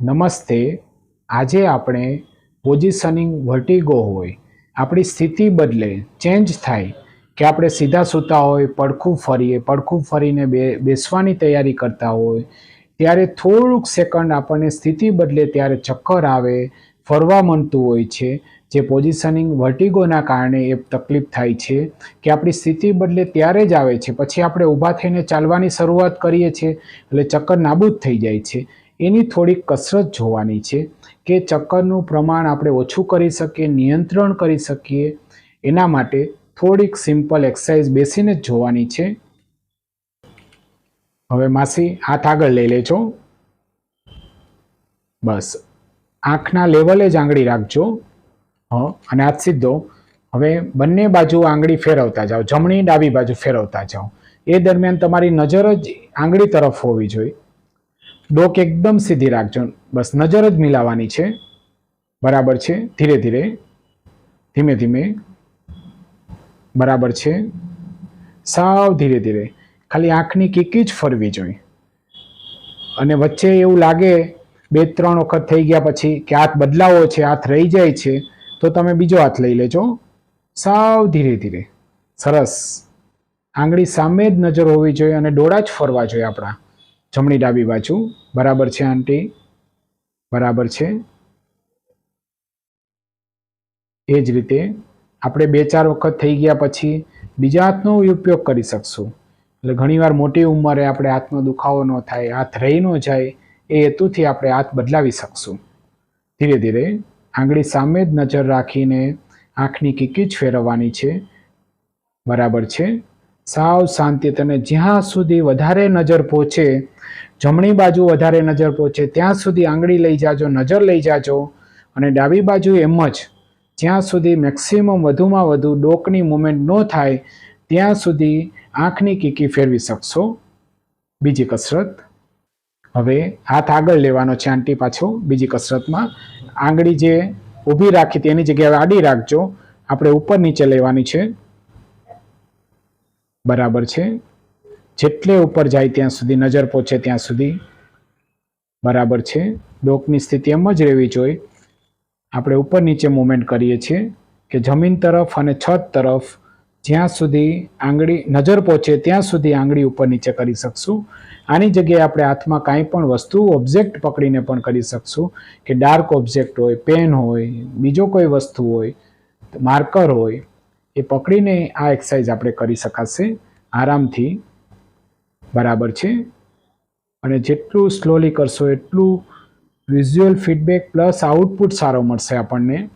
નમસ્તે. આજે આપણે પોઝિશનિંગ વર્ટિગો હોય, આપણી સ્થિતિ બદલે ચેન્જ થાય કે આપણે સીધા સૂતા હોય, પડખું ફરીએ, પડખું ફરીને બે, બેસવાની તૈયારી કરતા હોય, ત્યારે થોડુંક સેકન્ડ આપણને સ્થિતિ બદલે ત્યારે ચક્કર આવે, ફરવા માંડતું હોય છે, જે પોઝિશનિંગ વર્ટિગોના કારણે એ તકલીફ થાય છે કે આપણી સ્થિતિ બદલે ત્યારે જ આવે છે. પછી આપણે ઊભા થઈને ચાલવાની શરૂઆત કરીએ છીએ, એટલે ચક્કર નાબૂદ થઈ જાય છે. એની થોડીક કસરત જોવાની છે કે ચક્કરનું પ્રમાણ આપણે ઓછું કરી શકીએ, નિયંત્રણ કરી શકીએ, એના માટે થોડીક સિમ્પલ એક્સરસાઇઝ બેસીને જ જોવાની છે. હવે માસી હાથ આગળ લઈ લેજો. બસ. આંખના લેવલે જ આંગળી રાખજો. હ, અને હાથ સીધો. હવે બંને બાજુ આંગળી ફેરવતા જાઓ. જમણી ડાબી બાજુ ફેરવતા જાઓ. એ દરમિયાન તમારી નજર જ આંગળી તરફ હોવી જોઈએ. ડોક એકદમ સીધી રાખજો. બસ નજર જ મિલાવવાની છે. બરાબર છે? ધીરે ધીરે. ધીમે ધીમે. બરાબર છે? સાવ ધીરે ધીરે. ખાલી આંખની કીકી જ ફરવી જોઈએ. અને વચ્ચે એવું લાગે, બે ત્રણ વખત થઈ ગયા પછી કે હાથ બદલાવો છે, હાથ રહી જાય છે, તો તમે બીજો હાથ લઈ લેજો. સાવ ધીરે ધીરે. સરસ. આંગળી સામે જ નજર હોવી જોઈએ અને ડોળા જ ફરવા જોઈએ આપણા. જમણી ડાબી બાજુ. બરાબર છે, આંટી? બરાબર છે. એ જ રીતે આપણે બે ચાર વખત થઈ ગયા પછી બીજા હાથનો ઉપયોગ કરી શકશું. એટલે ઘણીવાર મોટી ઉંમરે આપણે હાથનો દુખાવો ન થાય, હાથ રહી ન જાય, એ હેતુથી આપણે હાથ બદલાવી શકશું. ધીરે ધીરે આંગળી સામે જ નજર રાખીને આંખની કીકી જ ફેરવવાની છે. બરાબર છે. સાવ શાંતિ તને જ્યાં સુધી વધારે નજર પહોંચે, જમણી બાજુ વધારે નજર પહોંચે, ત્યાં સુધી આંગળી લઈ જાજો, નજર લઈ જાજો. અને ડાબી બાજુ એમ જ, જ્યાં સુધી મેક્સિમમ વધુમાં વધુ ડોકની મુમેન્ટ ન થાય, ત્યાં સુધી આંખની કીકી ફેરવી શકશો. બીજી કસરત. હવે હાથ આગળ લેવાનો છે આંટી પાછો, બીજી કસરતમાં. આંગળી જે ઊભી રાખી હતી એની જગ્યાએ આડી રાખજો. આપણે ઉપર નીચે લેવાની છે. બરાબર છે? જેટલે ઉપર જાય ત્યાં સુધી, નજર પહોંચે ત્યાં સુધી બરાબર છે? ડોકની સ્થિતિ એમ જ રહેવી જોઈએ. આપણે ઉપર નીચે મુવમેન્ટ કરીએ છીએ કે જમીન તરફ અને છત તરફ જ્યાં સુધી આંગળી, નજર પહોંચે ત્યાં સુધી આંગળી ઉપર નીચે કરી શકશું. આની જગ્યાએ આપણે હાથમાં કાંઈ પણ વસ્તુ ઓબ્જેક્ટ પકડીને પણ કરી શકશું કે ડાર્ક ઓબ્જેક્ટ હોય પેન હોય, બીજો કોઈ વસ્તુ હોય માર્કર હોય એ પકડીને આ એક્સરસાઇઝ આપણે કરી શકાશે. આરામથી. બરાબર છે? અને જેટલું સ્લોલી કરશો એટલું વિઝ્યુઅલ ફીડબેક પ્લસ આઉટપુટ સારો મળશે આપણને.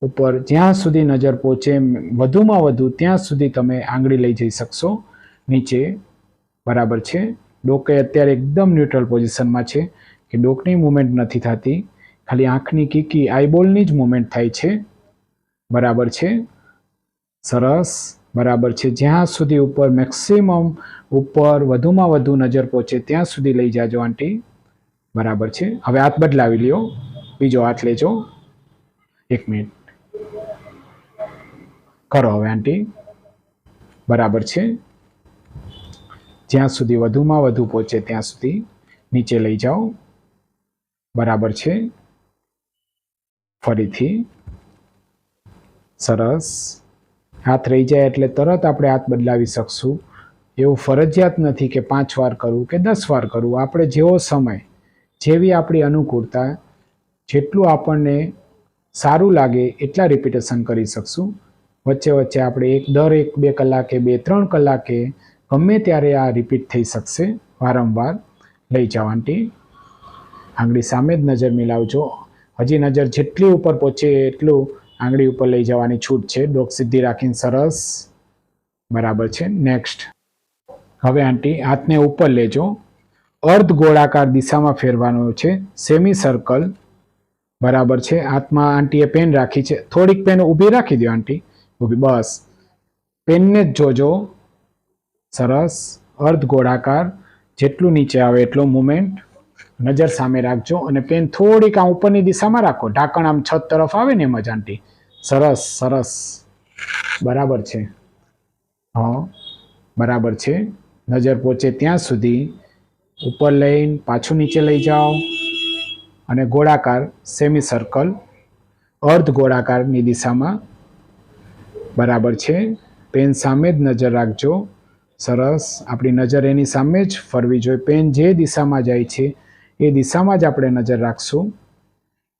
ઉપર જ્યાં સુધી નજર પહોંચે વધુમાં વધુ ત્યાં સુધી તમે આંગળી લઈ જઈ શકશો. નીચે. બરાબર છે? ડોકે અત્યારે એકદમ ન્યુટ્રલ પોઝિશનમાં છે કે ડોકની મુમેન્ટ નથી થતી. ખાલી આંખની કીકી આઈબોલની જ મુમેન્ટ થાય છે. બરાબર છે? સરસ. બરાબર છે. જ્યાં સુધી ઉપર મેક્સિમમ ઉપર વધુમાં વધુ નજર પહોંચે, ત્યાં સુધી લઈ જાજો, આંટી. બરાબર છે? હવે હાથ બદલાવી લ્યો. બીજો હાથ લેજો. એક મિનિટ. કરો હવે, આંટી. બરાબર છે? જ્યાં સુધી વધુમાં વધુ પહોંચે, ત્યાં સુધી નીચે લઈ જાઓ. બરાબર છે? ફરીથી. સરસ. હાથ રહી જાય એટલે તરત આપણે હાથ બદલાવી શકશું. એવું ફરજિયાત નથી કે પાંચ વાર કરવું કે દસ વાર કરવું. આપણે જેવો સમય, જેવી આપણી અનુકૂળતા, જેટલું આપણને સારું લાગે એટલા રિપીટેશન કરી શકશું. વચ્ચે વચ્ચે આપણે એક દર એક બે કલાકે, બે ત્રણ કલાકે ગમે ત્યારે આ રિપીટ થઈ શકશે. વારંવાર લઈ જવાની આંગળી સામે જ નજર મિલાવજો. હજી નજર જેટલી ઉપર પહોંચે એટલું આંગળી ઉપર લઈ જવાની છૂટ છે. ડોક સીધી રાખીને સરસ. બરાબર છે. નેક્સ્ટ હવે આંટી, હાથને ઉપર લેજો. અર્ધ ગોળાકાર દિશામાં ફેરવાનો છે. સેમી સર્કલ બરાબર છે. હાથમાં આંટીએ પેન રાખી છે. થોડીક પેન ઊભી રાખી દો આંટી. ઊભી, બસ. પેનને જ જોજો. સરસ. અર્ધ ગોળાકાર. જેટલું નીચે આવે એટલો મુમેન્ટ નજર સામે રાખજો અને પેન થોડીક આ ઉપરની દિશામાં રાખો. ઢાંકણ આમ છત તરફ આવે ને એમ જ સરસ સરસ. બરાબર છે. હા, બરાબર છે. નજર પહોંચે ત્યાં સુધી. ઉપર લઈને પાછું નીચે લઈ જાઓ. અને ગોળાકાર સેમી સર્કલ અર્ધ ગોળાકારની દિશામાં. બરાબર છે. પેન સામે જ નજર રાખજો. સરસ. આપણી નજર એની સામે જ ફરવી જોઈએ. પેન જે દિશામાં જાય છે એ દિશામાં જ આપણે નજર રાખશું.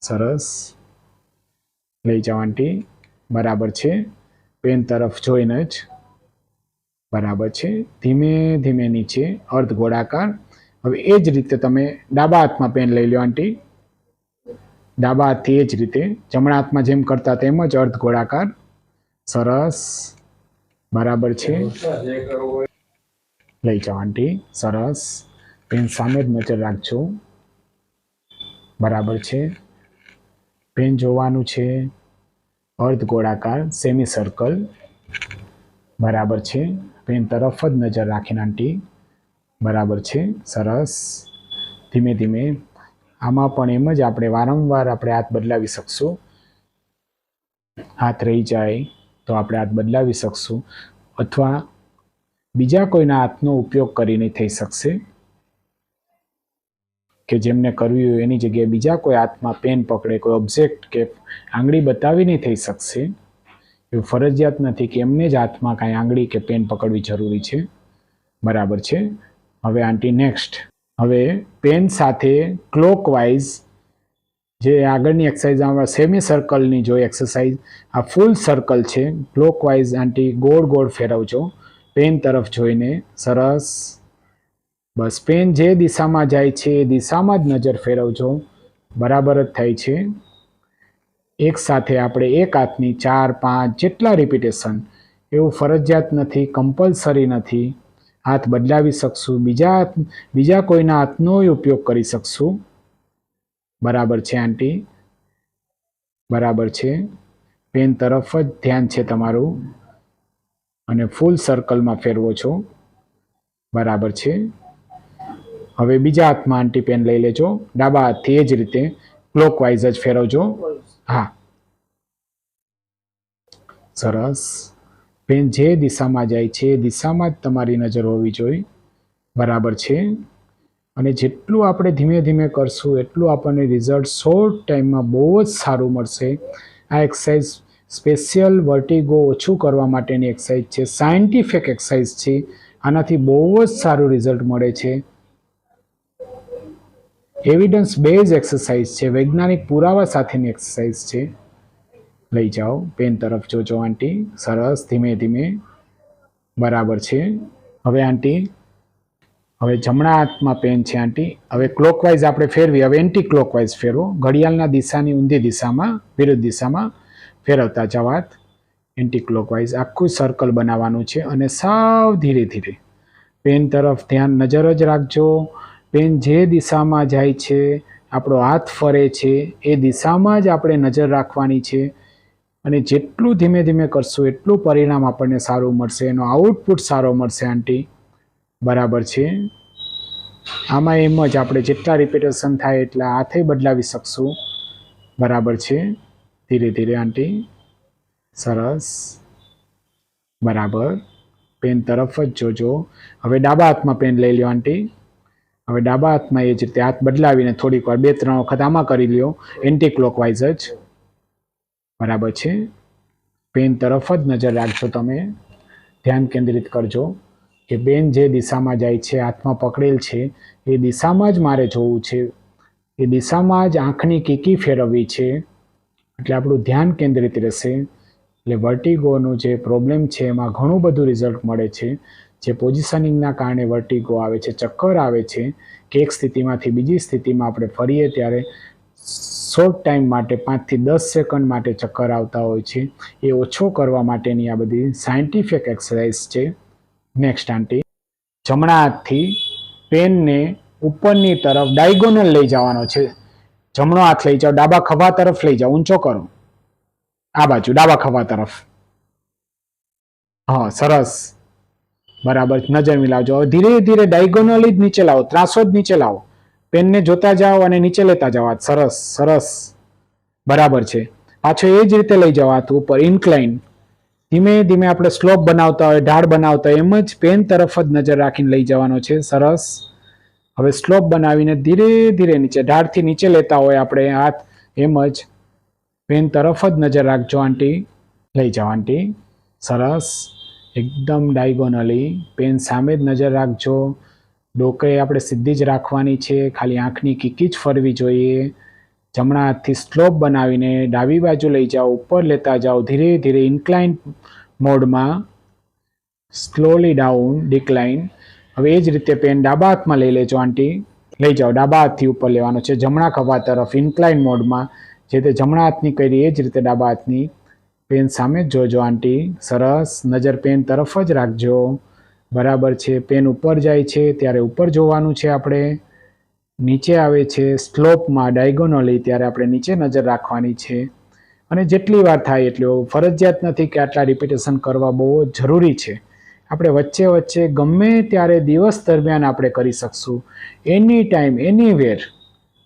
સરસ. લઈ જાઓ આંટી. બરાબર છે. પેન તરફ જોઈને જ. બરાબર છે. ધીમે ધીમે નીચે અર્ધ ગોળાકાર. હવે એ જ રીતે તમે ડાબા હાથમાં પેન લઈ લો આંટી. ડાબા હાથથી એ જ રીતે. જમણા હાથમાં જેમ કરતા તેમ જ અર્ધ ગોળાકાર. સરસ. બરાબર છે. લઈ જાઓ આંટી. સરસ. પેન સામે જ નજર રાખજો. બરાબર છે. પેન જોવાનું છે. અર્ધ ગોળાકાર સેમી સર્કલ બરાબર છે. પેન તરફ જ નજર રાખીને આંટી. બરાબર છે. સરસ. ધીમે ધીમે. આમાં પણ એમ જ આપણે વારંવાર આપણે હાથ બદલાવી શકશું. હાથ રહી જાય તો આપણે હાથ બદલાવી શકશું. અથવા બીજા કોઈના હાથનો ઉપયોગ કરીને થઈ શકશે. કે જેમને કરવી હોય એની જગ્યાએ બીજા કોઈ હાથમાં પેન પકડે, કોઈ ઓબ્જેક્ટ કે આંગળી બતાવીને થઈ શકશે, એવું ફરજિયાત નથી કે એમને જ હાથમાં કાંઈ આંગળી કે પેન પકડવી જરૂરી છે. બરાબર છે? હવે આંટી નેક્સ્ટ હવે પેન સાથે ક્લોકવાઇઝ જે આગળની એક્સરસાઇઝ સેમી સર્કલની જો એક્સરસાઇઝ આ ફૂલ સર્કલ છે. ક્લોકવાઇઝ આંટી ગોળ ગોળ ફેરવજો. પેન તરફ જોઈને સરસ બસ પેન જે દિશામાં જાય છે, એ દિશામાં જ નજર ફેરવજો. બરાબર જ થાય છે. એક સાથે આપણે એક હાથની ચાર, પાંચ જેટલા રિપીટેશન એવું ફરજિયાત નથી કમ્પલસરી નથી. હાથ બદલાવી શકશું, બીજા હાથ, બીજા કોઈના હાથનો ઉપયોગ કરી શકશું. બરાબર છે, આંટી? બરાબર છે. પેન તરફ જ ધ્યાન છે તમારું. અને ફૂલ સર્કલમાં ફેરવો છો. બરાબર છે. હવે બીજા હાથમાં આંટી પેન લઈ લેજો. ડાબા હાથથી એ જ રીતે ક્લોકવાઇઝ જ ફેરવજો. હા. સરસ. પેન જે દિશામાં જાય છે એ દિશામાં જ તમારી નજર હોવી જોઈએ બરાબર છે. અને જેટલું આપણે ધીમે ધીમે કરશું, એટલું આપણને રિઝલ્ટ શોર્ટ ટાઈમમાં બહુ જ સારું મળશે. આ એક્સરસાઇઝ સ્પેશિયલ વર્ટિગો ઓછું કરવા માટેની એક્સરસાઇઝ છે. સાયન્ટિફિક એક્સરસાઇઝ છે. આનાથી બહુ જ સારું રિઝલ્ટ મળે છે. એવિડન્સ બેઝ એક્સરસાઇઝ છે. વૈજ્ઞાનિક પુરાવા સાથેની એક્સરસાઇઝ છે. લઈ જાઓ. પેન તરફ જોજો, આંટી. સરસ. ધીમે ધીમે. બરાબર છે. હવે આંટી, હવે જમણા હાથમાં પેન છે આંટી. હવે ક્લોકવાઇઝ આપણે ફેરવી હવે એન્ટી ક્લોકવાઇઝ ફેરવો. ઘડિયાળના દિશાની ઊંધી દિશામાં, વિરુદ્ધ દિશામાં ફેરવતા જવાત એન્ટી ક્લોકવાઇઝ આખું સર્કલ બનાવવાનું છે. અને સાવ ધીરે ધીરે. પેન તરફ ધ્યાન, નજર જ રાખજો. પેન જે દિશામાં જાય છે, આપણો હાથ ફરે છે, એ દિશામાં જ આપણે નજર રાખવાની છે અને જેટલું ધીમે ધીમે કરશું, એટલું પરિણામ આપણને સારું મળશે, એનો આઉટપુટ સારો મળશે, આંટી. બરાબર છે? આમાં એમ જ આપણે જેટલા રિપીટેશન થાય એટલા હાથે બદલાવી શકશું. બરાબર છે? ધીરે ધીરે, આંટી. સરસ. બરાબર. પેન તરફ જ જોજો. હવે ડાબા હાથમાં પેન લઈ લ્યો, આંટી. હવે ડાબા હાથમાં એ જ રીતે હાથ બદલાવીને થોડીક વાર બે, ત્રણ વખત આમાં કરી લ્યો. એન્ટી ક્લોકવાઇઝ જ. બરાબર છે. પેન તરફ જ નજર રાખજો તમે. ધ્યાન કેન્દ્રિત કરજો કે બેન જે દિશામાં જાય છે, હાથમાં પકડેલ છે, એ દિશામાં જ મારે જોવું છે. એ દિશામાં જ આંખની કીકી ફેરવવી છે. એટલે આપણું ધ્યાન કેન્દ્રિત રહેશે. એટલે વર્ટિગોનું જે પ્રોબ્લેમ છે, એમાં ઘણું બધું રિઝલ્ટ મળે છે. જે પોઝિશનિંગના કારણે વર્ટિગો આવે છે, ચક્કર આવે છે, કે એક સ્થિતિમાંથી બીજી સ્થિતિમાં આપણે ફરીએ ત્યારે શોર્ટ ટાઈમ માટે પાંચથી દસ સેકન્ડ માટે ચક્કર આવતા હોય છે. એ ઓછો કરવા માટેની આ બધી સાયન્ટિફિક એક્સરસાઇઝ છે. Next aunty. જમણા હાથથી પેનને ઉપરની તરફ ડાયગોનલ લઈ જવાનો છે. જમણો હાથ લઈ જાઓ, ડાબા ખભા તરફ લઈ જાઓ, ઊંચો કરો. આ બાજુ, ડાબા ખભા તરફ. હા, સરસ. બરાબર નજર મિલાવજો. ધીરે ધીરે ડાયગોનલી જ નીચે લાવો. ત્રાસો જ નીચે લાવો. પેનને જોતા જાઓ અને નીચે લેતા જાઓ. સરસ સરસ. બરાબર છે. પાછો એ જ રીતે લઈ જાઓ. હાથ ઉપર ઇન્ક્લાઇન ધીમે ધીમે આપણે સ્લોપ બનાવતા હોય, ઢાળ બનાવતા હોય, એમ જ પેન તરફ જ નજર રાખીને લઈ જવાનો છે. સરસ. હવે સ્લોપ બનાવીને ધીરે ધીરે નીચે, ઢાળથી નીચે લેતા હોય આપણે હાથ. એમ જ પેન તરફ જ નજર રાખજો, આંટી. લઈ જાઓ, આંટી. સરસ. એકદમ ડાયગોનલી પેન સામે જ નજર રાખજો. ડોકે આપણે સીધી જ રાખવાની છે. ખાલી આંખની કીકી જ ફરવી જોઈએ. જમણા હાથથી સ્લોપ બનાવીને ડાબી બાજુ લઈ જાઓ, ઉપર લેતા જાઓ. ધીરે ધીરે ઇન્ક્લાઇન મોડમાં સ્લોલી ડાઉન ડિક્લાઇન હવે એ જ રીતે પેન ડાબા હાથમાં લઈ લેજો, આંટી. લઈ જાઓ. ડાબા હાથથી ઉપર લેવાનો છે. જમણા ખભા તરફ ઇન્ક્લાઇન મોડમાં. જે તે જમણા હાથની કરી, એ જ રીતે ડાબા હાથની પેન સામે જ જોજો આંટી, સરસ, નજર પેન તરફ જ રાખજો. બરાબર છે પેન ઉપર જાય છે, ત્યારે ઉપર જોવાનું છે આપણે. નીચે આવે છે, સ્લોપમાં, ડાયગોનલી, ત્યારે આપણે નીચે નજર રાખવાની છે. અને જેટલી વાર થાય એટલું ફરજિયાત નથી કે આટલા રિપીટેશન કરવા બહુ જરૂરી છે. આપણે વચ્ચે વચ્ચે ગમે ત્યારે દિવસ દરમિયાન આપણે કરી શકશું. એની ટાઈમ એનીવેર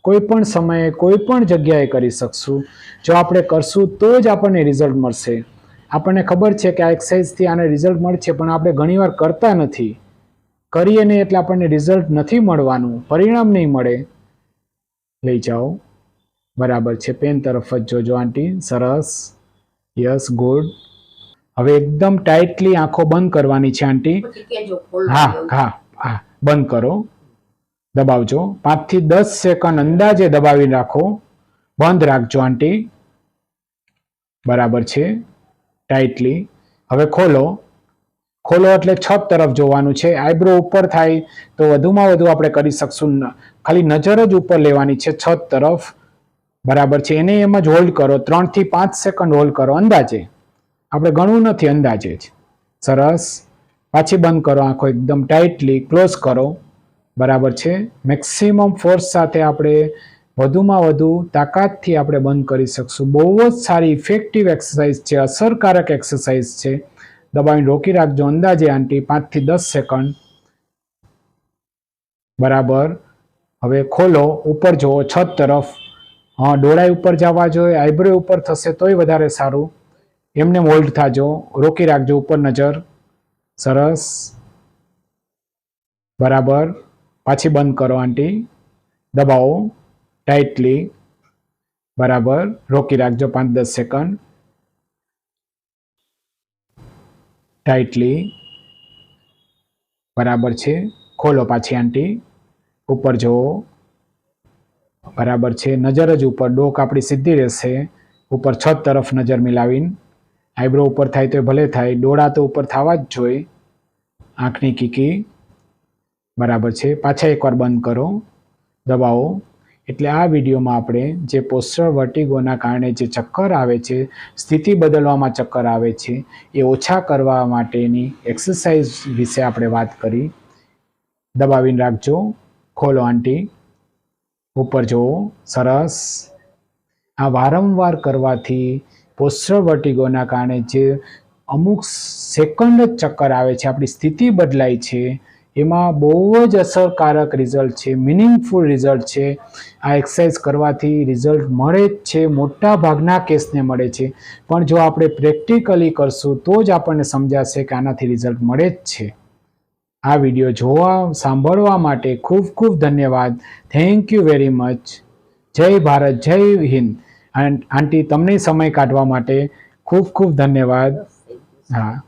કોઈ પણ સમયે કોઈ પણ જગ્યાએ કરી શકશું. જો આપણે કરશું તો જ આપણને રિઝલ્ટ મળશે. આપણને ખબર છે કે આ એક્સરસાઇઝથી આને રિઝલ્ટ મળશે પણ આપણે ઘણીવાર કરતા નથી. કરીએ નહીં એટલે આપણને રિઝલ્ટ નથી મળવાનું. પરિણામ નહીં મળે. લઈ જાઓ. બરાબર છે. પેન તરફ જ જોજો આંટી. સરસ. યસ ગુડ હવે એકદમ ટાઈટલી આંખો બંધ કરવાની છે આંટી. હા હા હા. બંધ કરો. દબાવજો. પાંચથી દસ સેકન્ડ અંદાજે દબાવી રાખો. બંધ રાખજો આંટી. બરાબર છે. ટાઈટલી હવે ખોલો. ખોલો એટલે છત તરફ જોવાનું છે. આઈબ્રો ઉપર થાય તો વધુમાં વધુ આપણે કરી શકશું ખાલી નજર જ ઉપર લેવાની છે છત તરફ. બરાબર છે. એને એમ જ હોલ્ડ કરો. ત્રણથી પાંચ સેકન્ડ હોલ્ડ કરો. અંદાજે. આપણે ગણવું નથી અંદાજે જ. સરસ. પાછી બંધ કરો આંખો એકદમ ટાઈટલી ક્લોઝ કરો. બરાબર છે. મેક્સિમમ ફોર્સ સાથે આપણે વધુમાં વધુ તાકાતથી આપણે બંધ કરી શકશું. બહુ જ સારી ઇફેક્ટિવ એક્સરસાઇઝ છે. અસરકારક એક્સરસાઇઝ છે. દબાવીને રોકી રાખજો. અંદાજે આંટી પાંચથી દસ સેકન્ડ બરાબર. હવે ખોલો. ઉપર જુઓ. છત તરફ. હા, ડોળાઈ ઉપર જવા જોઈએ. આઈબ્રો ઉપર થશે તોય વધારે સારું. એમને હોલ્ડ થાજો. રોકી રાખજો. ઉપર નજર. સરસ. બરાબર. પાછી બંધ કરો, આંટી. દબાવો. ટાઈટલી બરાબર. રોકી રાખજો પાંચ દસ સેકન્ડ ટાઈટલી બરાબર છે. ખોલો પાછી, આંટી. ઉપર જુઓ. બરાબર છે. નજર જ ઉપર. ડોક આપણી સીધી રહેશે. ઉપર છત તરફ નજર મિલાવીને. આઈબ્રો ઉપર થાય તો ભલે થાય. ડોળા તો ઉપર થવા જ જોઈએ. આંખની કીકી. બરાબર છે. પાછા એકવાર બંધ કરો. દબાવો. એટલે આ વિડીયોમાં આપણે જે પોસ્ટર વર્ટિગોના કારણે જે ચક્કર આવે છે, સ્થિતિ બદલવામાં ચક્કર આવે છે, એ ઓછા કરવા માટેની એક્સરસાઇઝ વિશે આપણે વાત કરી. દબાવીને રાખજો. ખોલો આંટી. ઉપર જુઓ. સરસ. આ વારંવાર કરવાથી પોસ્ટર વર્ટિગોના કારણે જે અમુક સેકન્ડ જ ચક્કર આવે છે, આપણી સ્થિતિ બદલાય છે એમાં બહુ જ અસરકારક રિઝલ્ટ છે મિનિંગફુલ રિઝલ્ટ છે. આ એક્સરસાઇઝ કરવાથી રિઝલ્ટ મળે જ છે મોટા ભાગના કેસને મળે છે. પણ જો આપણે પ્રેક્ટિકલી કરશું, તો જ આપણને સમજાશે કે આનાથી રિઝલ્ટ મળે જ છે. આ વીડિયો જોવા, સાંભળવા માટે ખૂબ ખૂબ ધન્યવાદ. થેન્ક યુ વેરી મચ જય ભારત, જય હિન્દ. આંટી, તમને સમય કાઢવા માટે ખૂબ ખૂબ ધન્યવાદ. હા.